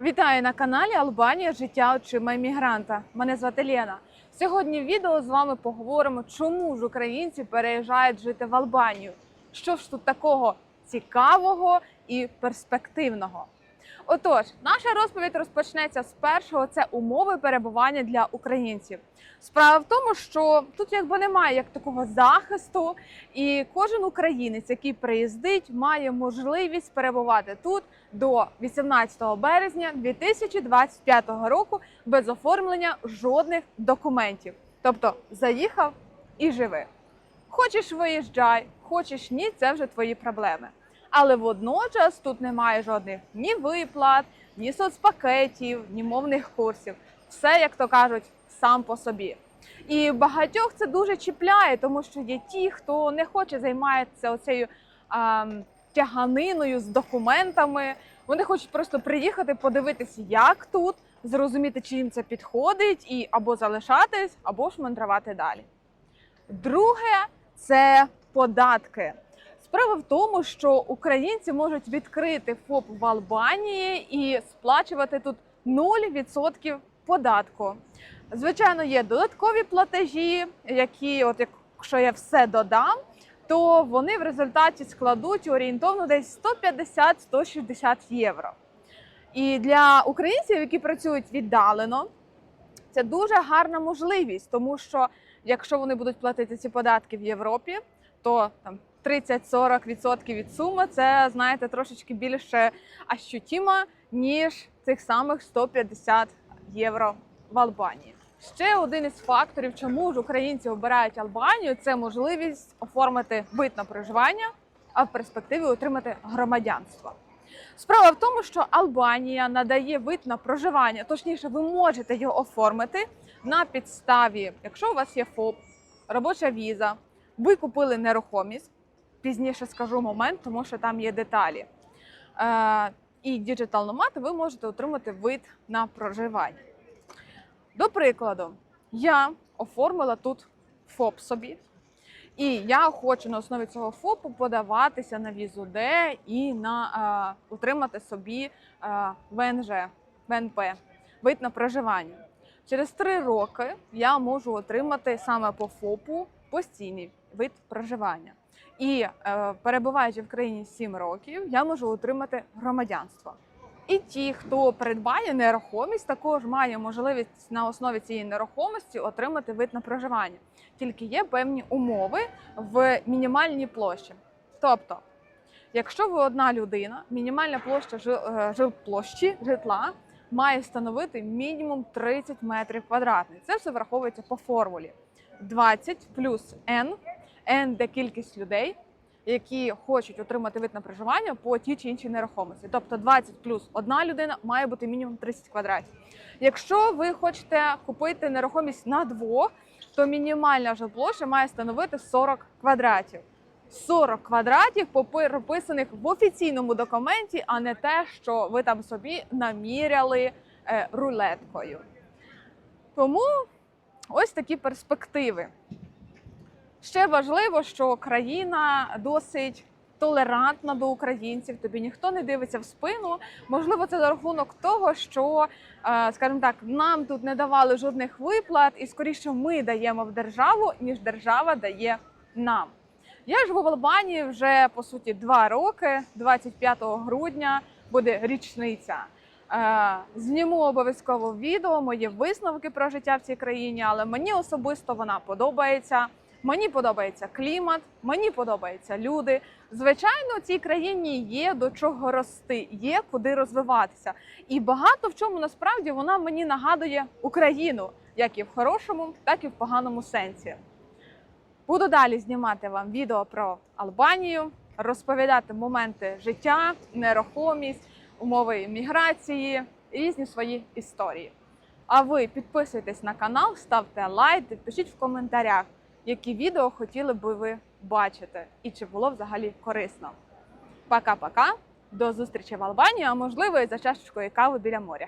Вітаю на каналі Албанія Життя очима іммігранта. Мене звати Лена. Сьогодні в відео з вами поговоримо, чому ж українці переїжджають жити в Албанію. Що ж тут такого цікавого і перспективного? Отож, наша розповідь розпочнеться з першого це умови перебування для українців. Справа в тому, що тут якби немає як такого захисту, і кожен українець, який приїздить, має можливість перебувати тут до 18 березня 2025 року без оформлення жодних документів. Тобто заїхав і живи. Хочеш виїжджай, хочеш ні, це вже твої проблеми. Але водночас тут немає жодних ні виплат, ні соцпакетів, ні мовних курсів. Все, як то кажуть, сам по собі. І багатьох це дуже чіпляє, тому що є ті, хто не хоче займатися оцею а, тяганиною з документами. Вони хочуть просто приїхати, подивитися, як тут, зрозуміти, чи їм це підходить, і або залишатись, або ж мандрувати далі. Друге це податки. Справа в тому, що українці можуть відкрити ФОП в Албанії і сплачувати тут 0% податку. Звичайно, є додаткові платежі, які, от якщо я все додам, то вони в результаті складуть орієнтовно десь 150-160 євро. І для українців, які працюють віддалено, це дуже гарна можливість, тому що якщо вони будуть платити ці податки в Європі, то там 30-40% від суми це знаєте трошечки більше ощутимо, ніж цих самих 150 євро в Албанії. Ще один із факторів, чому ж українці обирають Албанію, це можливість оформити вид на проживання, а в перспективі отримати громадянство. Справа в тому, що Албанія надає вид на проживання, точніше, ви можете його оформити на підставі, якщо у вас є ФОП, робоча віза, ви купили нерухомість. Пізніше скажу момент, тому що там є деталі. Е, і Digital Nomad ви можете отримати вид на проживання. До прикладу, я оформила тут ФОП собі, і я хочу на основі цього ФОПу подаватися на візу Д і на е, отримати собі е, ВНЖ, ВНП, вид на проживання. Через три роки я можу отримати саме по ФОПу постійний вид проживання. І е, перебуваючи в країні 7 років, я можу отримати громадянство. І ті, хто придбає нерухомість, також має можливість на основі цієї нерухомості отримати вид на проживання. Тільки є певні умови в мінімальній площі. Тобто, якщо ви одна людина, мінімальна площа жи- е, жилплощі житла має становити мінімум 30 метрів квадратних. Це все враховується по формулі. 20 плюс N, Це кількість людей, які хочуть отримати вид на проживання по тій чи іншій нерухомості. Тобто 20 плюс одна людина має бути мінімум 30 квадратів. Якщо ви хочете купити нерухомість на двох, то мінімальна вже має становити 40 квадратів. 40 квадратів прописаних в офіційному документі, а не те, що ви там собі наміряли е, рулеткою. Тому ось такі перспективи. Ще важливо, що країна досить толерантна до українців. Тобі ніхто не дивиться в спину. Можливо, це за рахунок того, що, е, скажімо так, нам тут не давали жодних виплат, і скоріше ми даємо в державу, ніж держава дає нам. Я живу в Албанії вже по суті два роки. 25 грудня буде річниця. Е, Зніму обов'язково відео, мої висновки про життя в цій країні, але мені особисто вона подобається. Мені подобається клімат, мені подобаються люди. Звичайно, в цій країні є до чого рости, є куди розвиватися. І багато в чому насправді вона мені нагадує Україну, як і в хорошому, так і в поганому сенсі. Буду далі знімати вам відео про Албанію, розповідати моменти життя, нерухомість, умови міграції, різні свої історії. А ви підписуйтесь на канал, ставте лайк, пишіть в коментарях, які відео хотіли би ви бачити і чи було взагалі корисно. Пока-пока, до зустрічі в Албанії, а можливо і за чашечкою кави біля моря.